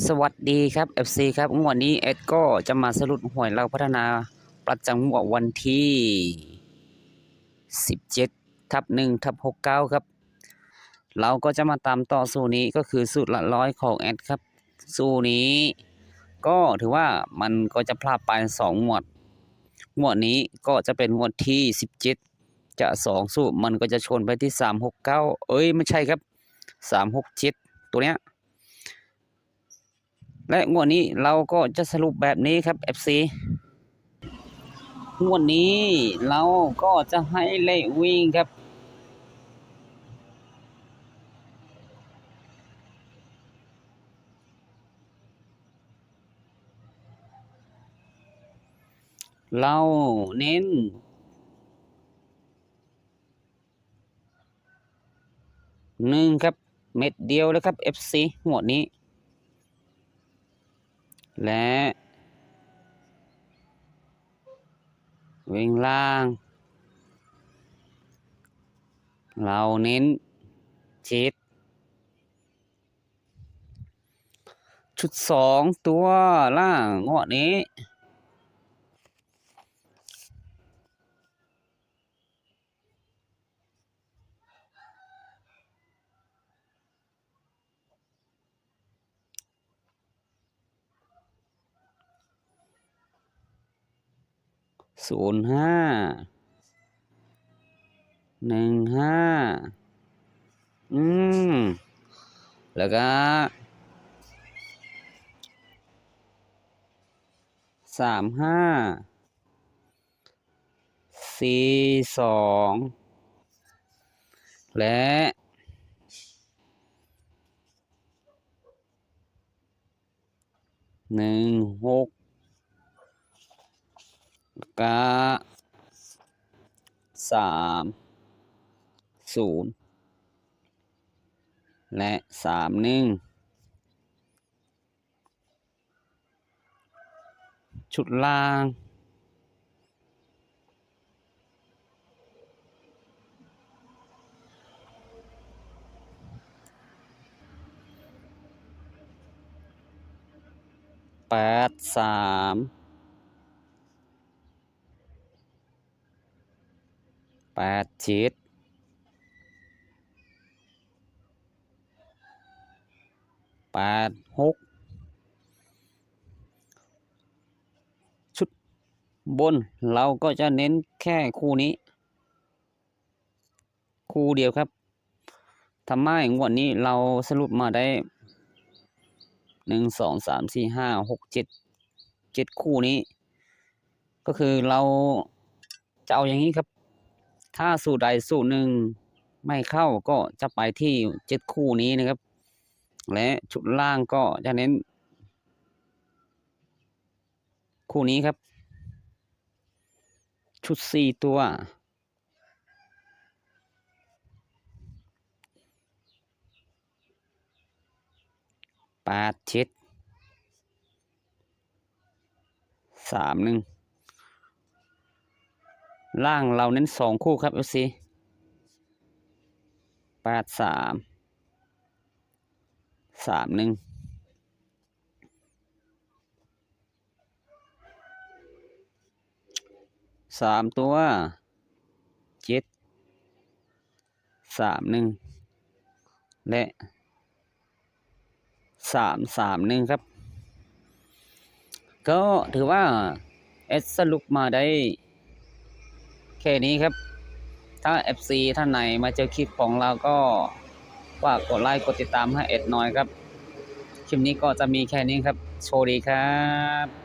สวัสดีครับ FC ครับงวดนี้เอ็ดก็จะมาสรุปหวยเราพัฒนาประจำงวดวันที่ 17ทับ1ทับ69 ครับ เราก็จะมาตามต่อสูตรนี้ก็คือสูตรละร้อยของแอดครับ สูตรนี้ ก็ถือว่ามันก็จะพลาดไปสองงวดงวดนี้ก็จะเป็นงวดที่ 17 จะสองสูตรมันก็จะชนไปที่ 369 เอ้ย ไม่ใช่ครับ 367 ตัวเนี้ย และงวดนี้เราก็จะสรุปแบบนี้ครับ FC งวดนี้เราก็จะให้เลขวิ่งครับ เราเน้นหนึ่งครับ เม็ดเดียวเลยครับ FC งวดนี้ และวิ่งล่าง เราเน้นชิด ชุดสองตัวล่างงอดนี้ ศูนย์ห้าหนึ่งห้าอืม แล้วก็สามห้าสี่สองและหนึ่งหก กาสามศูนย์และสามหนึ่งชุดล่าง แปดสาม แปดเจ็ดแปดหกชุดบนเราก็จะเน้นแค่คู่นี้ คู่เดียวครับทำไมงวดนี้เราสรุปมาได้หนึ่งสองสามสี่ห้าหกเจ็ดเจ็ดคู่นี้ ก็คือเราจะเอาอย่างนี้ครับ ถ้าสูตรใดสูตรหนึ่งไม่เข้าก็จะไปที่เจ็ดคู่นี้นะครับ และชุดล่างก็จะเน้น คู่นี้ครับ ชุดสี่ตัวแปดเจ็ดสามหนึ่ง ล่างเราเน้นสองคู่ครับ FC แปดสามสามหนึ่งสามตัวเจ็ดสามหนึ่งและสามสามหนึ่งครับ ก็ถือว่า เอสสรุปมาได้ แค่นี้ครับ ถ้า FC ท่านไหนมาเจอคลิปของเราก็ฝากกดไลค์กดติดตามให้เอ็ดหน่อยครับ คลิปนี้ก็จะมีแค่นี้ครับ โชว์ดีครับ